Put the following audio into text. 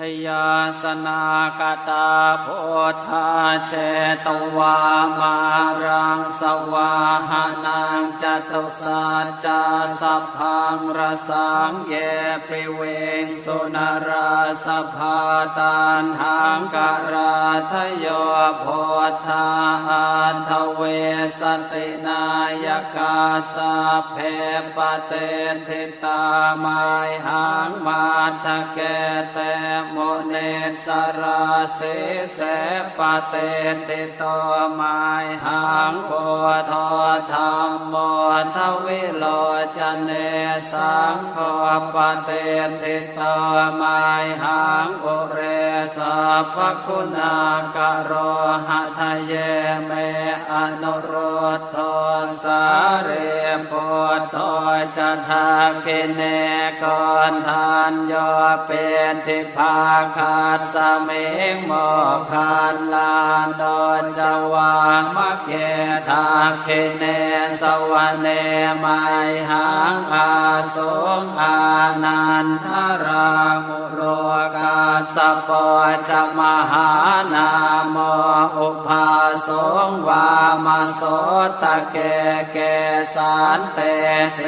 ชยาสนากตาโพธาเชตวามารังสวาหานังจตุสัจจะสัพพังรสังเยปิเวงสุนราสภาตันหังกราทโยโพธาหันทเวสตินายกาสาเพปเตทิตามไมหังมาทะเกเตมเนสราเสเสปเตติโตไมหังโพธธรรมโมทวิโลจเนสังโฆปเตติโตไมหังอุเรสัพคุณากโรหะทะเยเมอนุโรธโทสาเร จะทาคิเนกอนทานโยเป็นทิพาคาดสมิงโมคันลานโดนจวางมะเกทาคิเนสวเนไมหังอาสงอานันทรามุโรกาสปอจะมหานา อุภาสงวามาโสตะเกเกสานเตเต